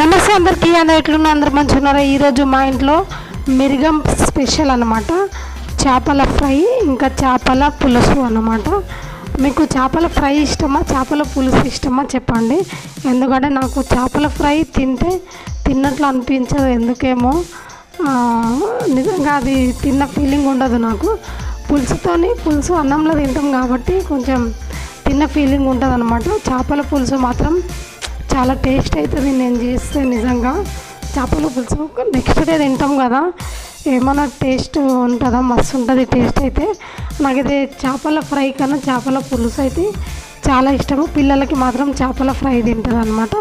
నమస్తే అందరికీ అందరూ ఎట్లున్నా అందరు మంచిగా ఉన్నారా ఈరోజు మా ఇంట్లో మిరిగం స్పెషల్ అనమాట చేపల ఫ్రై ఇంకా చేపల పులుసు అనమాట మీకు చేపల ఫ్రై ఇష్టమా? చేపల పులుసు ఇష్టమా చెప్పండి. ఎందుకంటే నాకు చేపల ఫ్రై తింటే తిన్నట్లు అనిపించదు ఎందుకేమో. నిజంగా అది తిన్న ఫీలింగ్ ఉండదు నాకు. పులుసుతోని పులుసు అన్నంలో తింటాం కాబట్టి కొంచెం తిన్న ఫీలింగ్ ఉంటుంది అనమాట చేపల పులుసు మాత్రం చాలా టేస్ట్ అవుతుంది నేను చేస్తే నిజంగా. చేపల పులుసు నెక్స్ట్ డే తింటాం కదా. ఏమైనా టేస్ట్ ఉంటుందా? మస్తు ఉంటుంది టేస్ట్ అయితే. నాకైతే చేపల ఫ్రై కన్నా చేపల పులుసు అయితే చాలా ఇష్టము. పిల్లలకి మాత్రం చేపల ఫ్రై తింటుంది అనమాట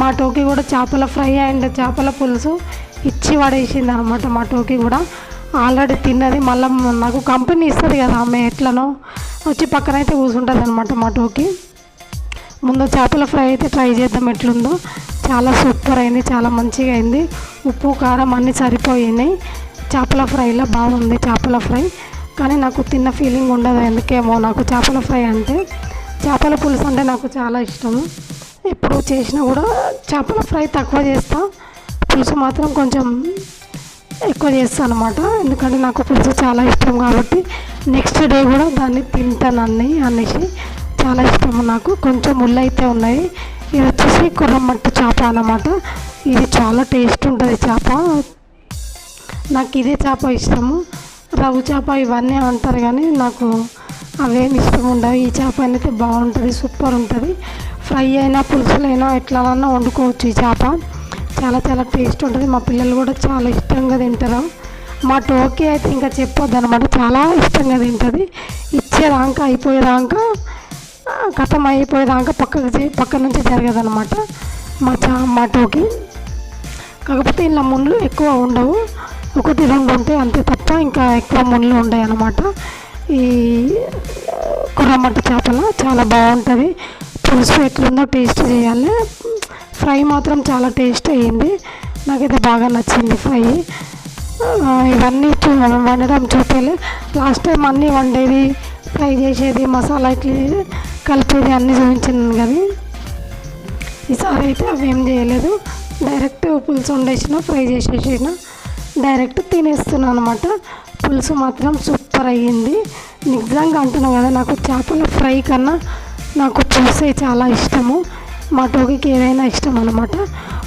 మా టోకి కూడా చేపల ఫ్రై అండ్ చేపల పులుసు ఇచ్చి పడేసింది అనమాట మా టోకి కూడా. ఆల్రెడీ తిన్నది. మళ్ళీ నాకు కంపెనీ ఇస్తుంది కదా ఆమె ఎట్లనో. వచ్చి పక్కన అయితే కూర్చుంటుంది అనమాట మా టోకి. ముందు చేపల ఫ్రై అయితే ట్రై చేద్దాం ఎట్లుందో. చాలా సూపర్ అయింది చాలా మంచిగా అయింది. ఉప్పు కారం అన్నీ సరిపోయినాయి. చేపల ఫ్రైలో బాగుంది చేపల ఫ్రై. కానీ నాకు తిన్న ఫీలింగ్ ఉండదు ఎందుకేమో. నాకు చేపల ఫ్రై అంటే చేపల పులుసు అంటే నాకు చాలా ఇష్టము ఎప్పుడు చేసినా కూడా చేపల ఫ్రై తక్కువ చేస్తా. పులుసు మాత్రం కొంచెం ఎక్కువ చేస్తాను అనమాట ఎందుకంటే నాకు పులుసు చాలా ఇష్టం కాబట్టి నెక్స్ట్ డే కూడా దాన్ని తింటానని అనేసి. చాలా ఇష్టము నాకు. కొంచెం ముళ్ళు అయితే ఉన్నాయి. ఇది వచ్చేసి కుర్రమట్టి చేప అన్నమాట. ఇది చాలా టేస్ట్ ఉంటుంది చేప. నాకు ఇదే చేప ఇష్టము. రవ్వు చేప ఇవన్నీ అంటారు కానీ నాకు అవేం ఇష్టం ఉండవు. ఈ చేప అయితే బాగుంటుంది సూపర్ ఉంటుంది. ఫ్రై అయినా పులుసులైనా ఎట్లానన్నా వండుకోవచ్చు ఈ చేప. చాలా చాలా టేస్ట్ ఉంటుంది. మా పిల్లలు కూడా చాలా ఇష్టంగా తింటారు. మా టోకీ అయితే ఇంకా చెప్పొద్దు అనమాట చాలా ఇష్టంగా తింటుంది. ఇచ్చేదాకా అయిపోయేదాకా కథం అయిపోయేదాకా పక్కకు పక్క నుంచి జరగదనమాట మా చా మా టోకి. కాకపోతే ఇలా ముళ్ళు ఎక్కువ ఉండవు. ఒకటి రెండు ఉంటాయి అంతే తప్ప ఇంకా ఎక్కువ ముళ్ళు ఉండవు అన్నమాట ఈ కుర్రమట్ట చేపల చాలా బాగుంటుంది. పులుసు ఎట్లుందో టేస్ట్ చేయాలి. ఫ్రై మాత్రం చాలా టేస్ట్ అయ్యింది. నాకైతే బాగా నచ్చింది ఫ్రై. ఇవన్నీ వండడం చూపేలే. లాస్ట్ టైం అన్నీ వండేది ఫ్రై చేసేది మసాలా ఇట్లా కలిపేది అన్నీ చూపించాను కానీ ఈసారి అయితే అవేం చేయలేదు. డైరెక్ట్ పులుసు వండేసిన ఫ్రై చేసేసిన డైరెక్ట్ తినేస్తున్నాను అనమాట పులుసు మాత్రం సూపర్ అయ్యింది. నిజంగా అంటున్నాను కదా నాకు చేపల ఫ్రై కన్నా నాకు పులుసే చాలా ఇష్టము. మా టోకికి ఏదైనా ఇష్టం అనమాట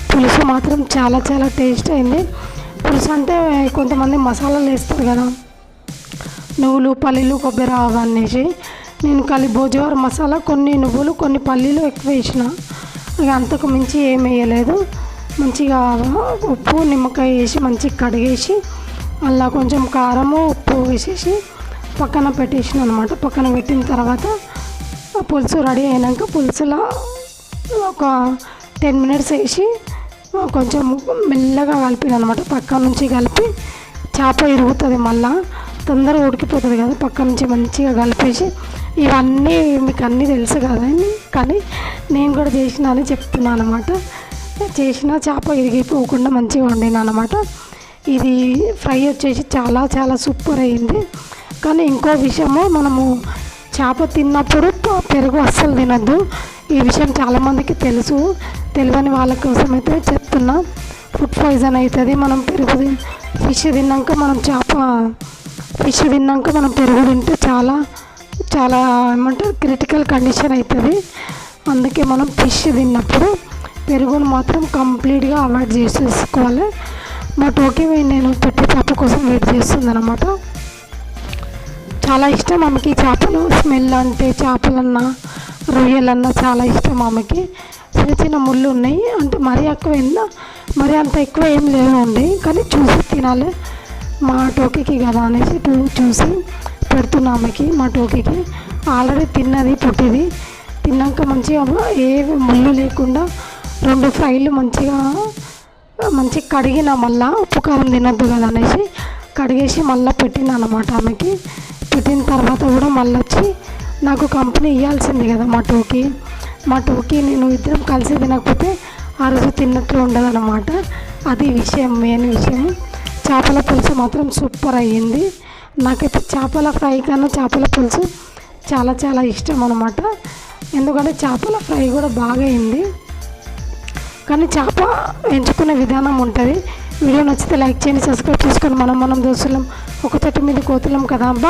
పులుసు మాత్రం చాలా చాలా టేస్ట్ అయింది. పులుసు అంటే కొంతమంది మసాలాలు వేస్తారు కదా నువ్వులు పల్లీలు కొబ్బరి అవన్నీ నేను కలిపి భోజవారి మసాలా కొన్ని నువ్వులు కొన్ని పల్లీలు ఎక్కువ వేసిన. ఇక అంతకు మించి ఏం వేయలేదు. మంచిగా ఉప్పు నిమ్మకాయ వేసి మంచిగా కడిగేసి అలా కొంచెం కారము ఉప్పు వేసేసి పక్కన పెట్టేసిన అనమాట పక్కన పెట్టిన తర్వాత ఆ పులుసు రెడీ అయినాక పులుసులో ఒక టెన్ మినిట్స్ వేసి కొంచెం మెల్లగా కలిపిన అనమాట పక్క నుంచి కలిపి చేప ఇరుగుతుంది మళ్ళీ. తొందరగా ఉడికిపోతుంది కదా పక్క నుంచి మంచిగా కలిపేసి. ఇవన్నీ మీకు అన్నీ తెలుసు కదా కానీ నేను కూడా చేసిన అని చెప్తున్నాను అనమాట చేసిన చేప ఇరిగిపోకుండా మంచిగా వండినా అనమాట ఇది ఫ్రై వచ్చేసి చాలా చాలా సూపర్ అయింది. కానీ ఇంకో విషయము మనము చేప తిన్నప్పుడు పెరుగు అస్సలు తినద్దు. ఈ విషయం చాలామందికి తెలుసు. తెలియని వాళ్ళ కోసం అయితే చెప్తున్నా. ఫుడ్ పాయిజన్ అవుతుంది మనం పెరుగు ఫిష్ తిన్నాక మనం చేప ఫిష్ తిన్నాక మనం పెరుగు తింటే చాలా చాలా ఏమంటారు క్రిటికల్ కండిషన్ అవుతుంది అందుకే మనం ఫిష్ తిన్నప్పుడు పెరుగును మాత్రం కంప్లీట్గా అవాయిడ్ చేసేసుకోవాలి. బట్ ఓకే నేను పెట్టి చేప కోసం వెయిట్ చేస్తుంది అనమాట చాలా ఇష్టం ఆమెకి చేపలు. స్మెల్ అంటే చేపలన్నా రొయ్యలన్నా చాలా ఇష్టం ఆమెకి. చిన్న చిన్న ముళ్ళు ఉన్నాయి. అంటే మరీ ఎక్కువ ఏందా మరీ అంత ఎక్కువ ఏం లేవు ఉండే కానీ చూసి తినాలి. మా టోకీకి కదా అనేసి చూ- చూసి పెడుతున్నా ఆమెకి మా టోకీకి. ఆల్రెడీ తిన్నది పుట్టిది. తిన్నాక మంచిగా ఏ ముళ్ళు లేకుండా రెండు ఫ్రైలు మంచిగా మంచిగా కడిగిన మళ్ళా ఉప్పు కారం తినద్దు కదా అనేసి కడిగేసి మళ్ళీ పెట్టిన అనమాట ఆమెకి. పెట్టిన తర్వాత కూడా మళ్ళీ వచ్చి నాకు కంపెనీ ఇవ్వాల్సింది కదా మా టోకి. మా టోకి నేను ఇద్దరం కలిసి తినకపోతే ఆ రోజు తిన్నట్లు ఉండదు అది విషయం మెయిన్ విషయం. చేపల పులుసు మాత్రం సూపర్ అయ్యింది. నాకైతే చేపల ఫ్రై కన్నా చేపల పులుసు చాలా చాలా ఇష్టం అనమాట ఎందుకంటే చేపల ఫ్రై కూడా బాగా అయింది. కానీ చేప ఎంచుకునే విధానం ఉంటుంది. వీడియో నచ్చితే లైక్ చేయండి సబ్స్క్రైబ్ చేసుకొని మనం మనం దోస్తులం ఒక చెట్టు మీద కోతులం కదా.